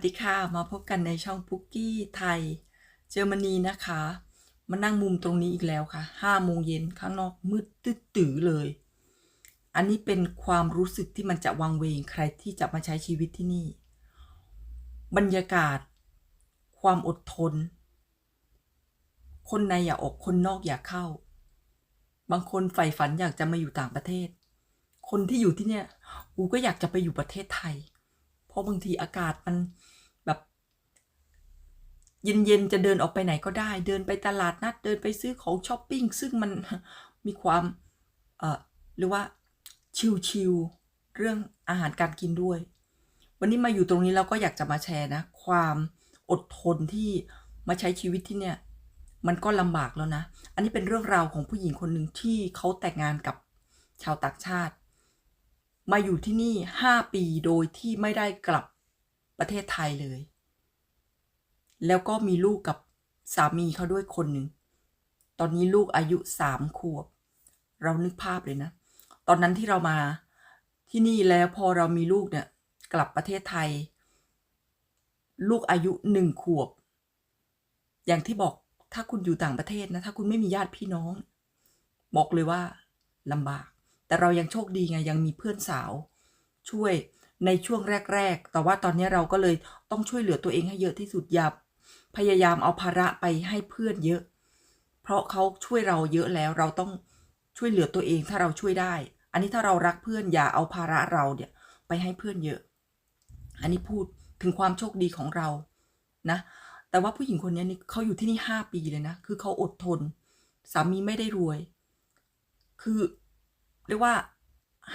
สดีค่ะ มาพบกันในช่องปุกกี้ไทย เยอรมนีนะคะ มานั่งมุมตรงนี้อีกแล้วค่ะห้าโมงเย็นข้างนอกมืดตื้อตือเลย อันนี้เป็นความรู้สึกที่มันจะวังเวงใครที่จะมาใช้ชีวิตที่นี่ บรรยากาศ ความอดทน คนในอย่าออกคนนอกอย่าเข้า บางคนใฝ่ฝันอยากจะมาอยู่ต่างประเทศ คนที่อยู่ที่เนี่ย กูก็อยากจะไปอยู่ประเทศไทย ราะบางทีอากาศมันแบบ เย็นๆจะเดินออกไปไหนก็ได้ เดินไปตลาดนัดเดินไปซื้อของช้อปปิ้งซึ่งมันมีความเอ่อหรือว่าชิลๆเรื่องอาหารการกินด้วย วันนี้มาอยู่ตรงนี้เราก็อยากจะมาแชร์นะ ความอดทนที่มาใช้ชีวิตที่เนี่ยมันก็ลำบากแล้วนะ อันนี้เป็นเรื่องราวของผู้หญิงคนหนึ่งที่เขาแต่งงานกับชาวต่างชาติ มาอยู่ที่นี่ห้าปีโดยที่ไม่ได้กลับประเทศไทยเลย แล้วก็มีลูกกับสามีเขาด้วยคนหนึ่ง ตอนนี้ลูกอายุสามขวบ เรานึกภาพเลยนะ ตอนนั้นที่เรามาที่นี่แล้วพอเรามีลูกเนี่ย กลับประเทศไทย ลูกอายุหนึ่งขวบ อย่างที่บอกถ้าคุณอยู่ต่างประเทศนะ ถ้าคุณไม่มีญาติพี่น้อง บอกเลยว่าลำบาก แต่เรายังโชคดีไงยังมีเพื่อนสาว ช่วยในช่วงแรก ๆ แต่ว่าตอนนี้เราก็เลยต้องช่วยเหลือตัวเองให้เยอะที่สุดอย่าพยายามเอาภาระไปให้เพื่อนเยอะ เพราะเขาช่วยเราเยอะแล้วเราต้องช่วยเหลือตัวเองถ้าเราช่วยได้ อันนี้ถ้าเรารักเพื่อนอย่าเอาภาระเราเนี่ยไปให้เพื่อนเยอะ อันนี้พูดถึงความโชคดีของเรานะ แต่ว่าผู้หญิงคนนี้นี่เขาอยู่ที่นี่ห้าปีเลยนะ คือเขาอดทน สามีไม่ได้รวย คือ เรียกว่า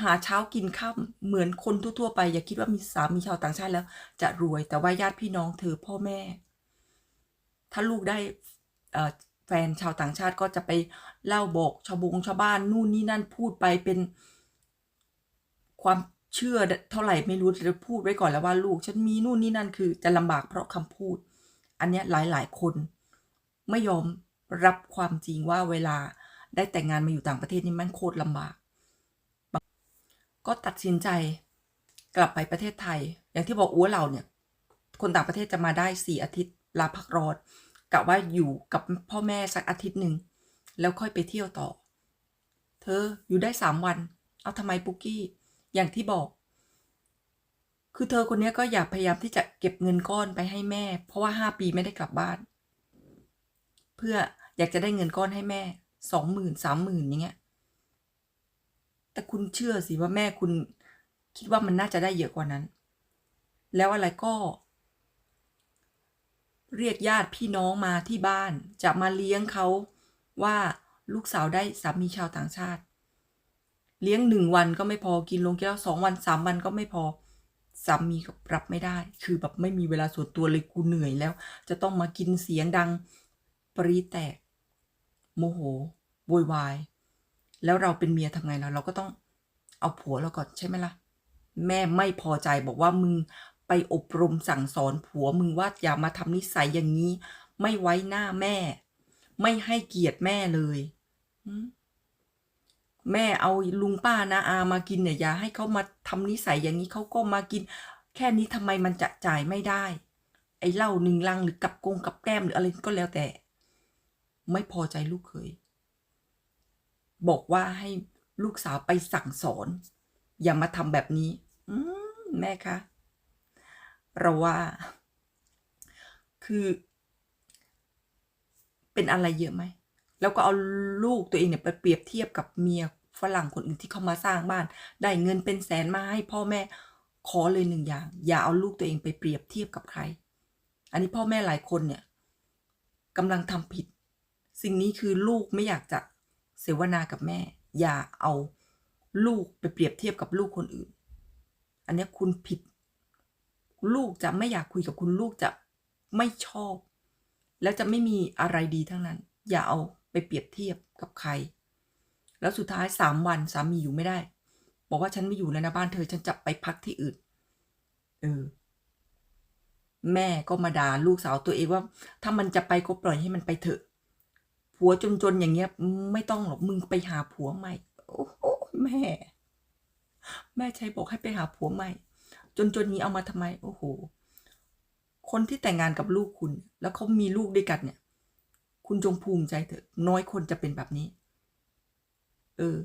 หาเช้ากินข้าเหมือนคนทั่วๆไป อย่าคิดว่ามีสามีชาวต่างชาติแล้ว จะรวยแต่ว่าญาติพี่น้องเธอพ่อแม่ ถ้าลูกได้แฟนชาวต่างชาติก็จะไปเล่าบอกชาวบงชาวบ้านนู่นนี่นั่นพูดไปเป็นความเชื่อเท่าไหร่ไม่รู้จะพูดไว้ก่อนแล้วว่าลูก ฉันมีนู่นนี่นั่นคือจะลำบากเพราะคำพูด อันเนี้ยหลายๆคน ไม่ยอมรับความจริงว่าเวลาได้แต่งงานมาอยู่ต่างประเทศนี่มันโคตรลำบาก ก็ตัดสินใจกลับไปประเทศไทย อย่างที่บอกอ้วเราเนี่ย คนต่างประเทศจะมาได้สี่อาทิตย์ลาพักร้อนกะว่าอยู่กับพ่อแม่สักอาทิตย์หนึ่งแล้วค่อยไปเที่ยวต่อ เธออยู่ได้สามวัน เอาทำไมปุกกี้ อย่างที่บอก คือเธอคนนี้ก็อยากพยายามที่จะเก็บเงินก้อนไปให้แม่ เพราะว่าห้าปีไม่ได้กลับบ้าน เพื่ออยากจะได้เงินก้อนให้แม่สองหมื่นสามหมื่นอย่างเงี้ย แต่คุณเชื่อสิว่าแม่คุณคิดว่ามันน่าจะได้เยอะกว่านั้น แล้วอะไรก็ เรียกญาติพี่น้องมาที่บ้าน จะมาเลี้ยงเขาว่าลูกสาวได้สามีชาวต่างชาติ เลี้ยงหนึ่งวันก็ไม่พอกินลงแก้วสองวันสามวันก็ไม่พอสามีก็รับไม่ได้ คือแบบไม่มีเวลาส่วนตัวเลยกูเหนื่อยแล้ว จะต้องมากินเสียงดัง ปรีแตก โมโหโวยวาย แล้วเราเป็นเมียทำไงล่ะเราก็ต้องเอาผัวเราก่อนใช่ไหมล่ะ แม่ไม่พอใจบอกว่ามึงไปอบรมสั่งสอนผัวมึงว่าอย่ามาทำนิสัยอย่างนี้ ไม่ไว้หน้าแม่ ไม่ให้เกียรติแม่เลยแม่เอาลุงป้านะอามากินเนี่ยอย่าให้เขามาทำนิสัยอย่างนี้เขาก็มากิน แค่นี้ทำไมมันจะจ่ายไม่ได้ ไอ้เหล้าหนึ่งลังหรือกับกงกับแก้มหรืออะไรก็แล้วแต่ ไม่พอใจลูกเคย บอกว่าให้ลูกสาวไปสั่งสอน อย่ามาทำแบบนี้มแม่คะเราว่า คือ เป็นอะไรเยอะไหม แล้วก็เอาลูกตัวเองเนี่ยไปเปรียบเทียบกับเมียฝรั่งคนอื่นที่เขามาสร้างบ้าน ได้เงินเป็นแสนมาให้พ่อแม่ขอเลยหนึ่งอย่าง อย่าเอาลูกตัวเองไปเปรียบเทียบกับใคร อันนี้พ่อแม่หลายคนเนี่ยกำลังทำผิด สิ่งนี้คือลูกไม่อยากจะ เสวนากับแม่ อย่าเอาลูกไปเปรียบเทียบกับลูกคนอื่น อันนี้คุณผิด ลูกจะไม่อยากคุยกับคุณลูกจะไม่ชอบ แล้วจะไม่มีอะไรดีทั้งนั้น อย่าเอาไปเปรียบเทียบกับใคร แล้วสุดท้ายสามวันสามีอยู่ไม่ได้ บอกว่าฉันไม่อยู่แล้วนะบ้านเธอฉันจะไปพักที่อื่นเออแม่ก็มาด่าลูกสาวตัวเองว่า ถ้ามันจะไปก็ปล่อยให้มันไปเถอะ ผัวจนๆอย่างเงี้ย ไม่ต้องหรอกมึงไปหาผัวใหม่ โอ้โหแม่ แม่ใช้บอกให้ไปหาผัวใหม่ จนๆนี้เอามาทำไม โอ้โห คนที่แต่งงานกับลูกคุณ แล้วเขามีลูกด้วยกันเนี่ย คุณจงภูมิใจเถอะ น้อยคนจะเป็นแบบนี้ เออ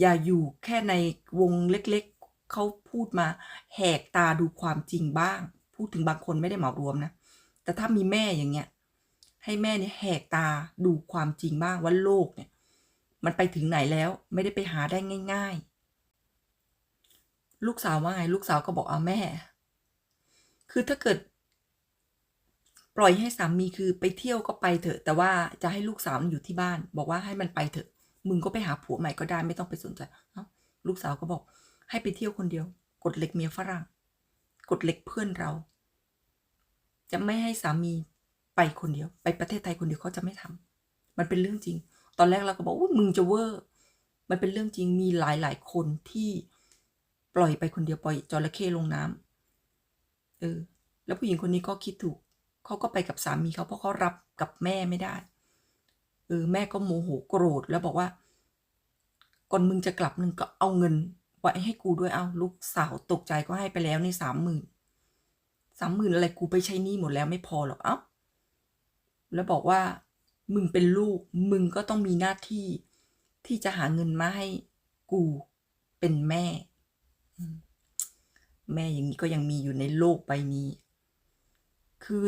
อย่าอยู่แค่ในวงเล็กๆเขาพูดมา แหกตาดูความจริงบ้าง พูดถึงบางคนไม่ได้เหมารวมนะแต่ถ้ามีแม่อย่างเงี้ย ให้แม่เนี่ยแหกตาดูความจริงบ้างว่าโลกเนี่ย มันไปถึงไหนแล้วไม่ได้ไปหาได้ง่าย ๆ ลูกสาวว่าไงลูกสาวก็บอกเอาแม่ คือถ้าเกิด ปล่อยให้สามีคือไปเที่ยวก็ไปเถอะ แต่ว่าจะให้ลูกสาวมันอยู่ที่บ้าน บอกว่าให้มันไปเถอะ มึงก็ไปหาผัวใหม่ก็ได้ไม่ต้องไปสนใจลูกสาวก็บอก ให้ไปเที่ยวคนเดียว กดเหล็กเมียฝรั่ง กดเหล็กเพื่อนเรา จะไม่ให้สามี ไปคนเดียว ไปประเทศไทยคนเดียวเขาจะไม่ทำมันเป็นเรื่องจริง ตอนแรกเราก็บอกว่ามึงจะเวอร์ มันเป็นเรื่องจริง มีหลายหลายคนที่ปล่อยไปคนเดียวปล่อยจระเข้ลงน้ำเออ แล้วผู้หญิงคนนี้ก็คิดถูก เขาก็ไปกับสามีเขาเพราะเขารับกับแม่ไม่ได้ เออ แม่ก็โมโหโกรธแล้วบอกว่า ก่อนมึงจะกลับนึงก็เอาเงินไว้ให้กูด้วย เอาลูกสาวตกใจก็ให้ไปแล้วในสามหมื่นสามหมื่นอะไรกูไปใช้นี้หมดแล้วไม่พอหรอก เอ้า แล้วบอกว่ามึงเป็นลูก มึงก็ต้องมีหน้าที่ที่จะหาเงินมาให้กูเป็นแม่ แม่อย่างนี้ก็ยังมีอยู่ในโลกใบนี้ คือ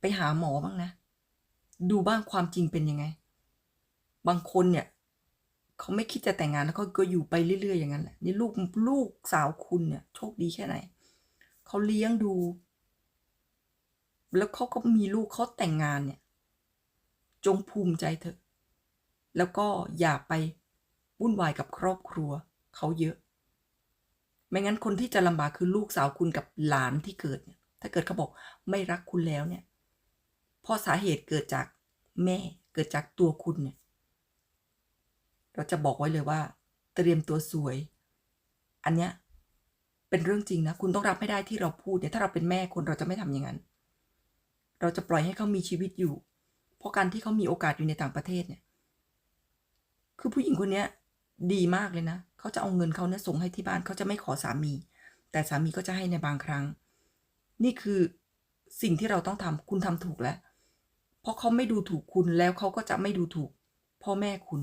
ไปหาหมอบ้างนะ ดูบ้างความจริงเป็นยังไง บางคนเนี่ย เขาไม่คิดจะแต่งงานแล้วเขาก็อยู่ไปเรื่อยๆอย่างนั้นแหละนี่ลูกลูกสาวคุณเนี่ย โชคดีแค่ไหน เขาเลี้ยงดู แล้วเขาก็มีลูกเขาแต่งงานเนี่ย จงภูมิใจเถอะ แล้วก็อย่าไปวุ่นวายกับครอบครัวเขาเยอะ ไม่งั้นคนที่จะลำบากคือลูกสาวคุณกับหลานที่เกิดเนี่ย ถ้าเกิดเขาบอกไม่รักคุณแล้วเนี่ยพราะสาเหตุเกิดจากแม่เกิดจากตัวคุณเนี่ย เราจะบอกไว้เลยว่า เตรียมตัวสวย อันเนี้ยเป็นเรื่องจริงนะ คุณต้องรับไม่ได้ที่เราพูดเนี่ย ถ้าเราเป็นแม่คนเราจะไม่ทำอย่างนั้น เราจะปล่อยให้เขามีชีวิตอยู่ เพราะการที่เขามีโอกาสอยู่ในต่างประเทศเนี่ย คือผู้หญิงคนเนี้ย ดีมากเลยนะเขาจะเอาเงินเขาเนี่ยส่งให้ที่บ้านเขาจะไม่ขอสามี แต่สามีก็จะให้ในบางครั้ง นี่คือสิ่งที่เราต้องทำคุณทำถูกแล้ว เพราะเขาไม่ดูถูกคุณแล้วเขาก็จะไม่ดูถูก พ่อแม่คุณ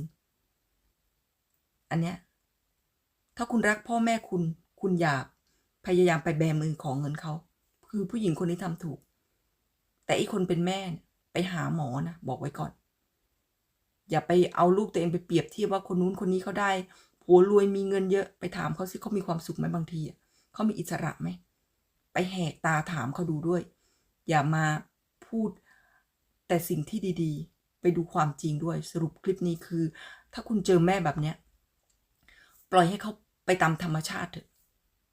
อันเนี้ยถ้าคุณรักพ่อแม่คุณ คุณอย่าพยายามไปแบมือของเงินเขา คือผู้หญิงคนนี้ทำถูก แต่อีกคนเป็นแม่ ไปหาหมอนะ บอกไว้ก่อน อย่าไปเอาลูกตัวเองไปเปรียบเทียบว่าคนนู้นคนนี้เขาได้ผัวรวยมีเงินเยอะไปถามเขาสิเขามีความสุขไหมบางทีเขามีอิสระไหมไปแหกตาถามเขาดูด้วย อย่ามาพูดแต่สิ่งที่ดีๆ ไปดูความจริงด้วยสรุปคลิปนี้คือ ถ้าคุณเจอแม่แบบเนี้ยปล่อยให้เขาไปตามธรรมชาติเถอะ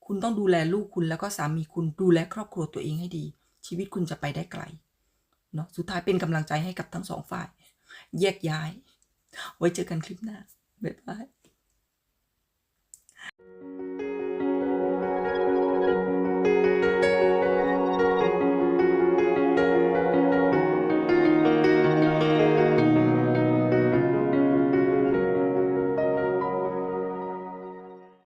คุณต้องดูแลลูกคุณแล้วก็สามีคุณดูแลครอบครัวตัวเองให้ดี ชีวิตคุณจะไปได้ไกล เนาะสุดท้ายเป็นกำลังใจให้กับทั้งสองฝ่าย แยกย้าย ไว้เจอกันคลิปหน้าบ๊ายบาย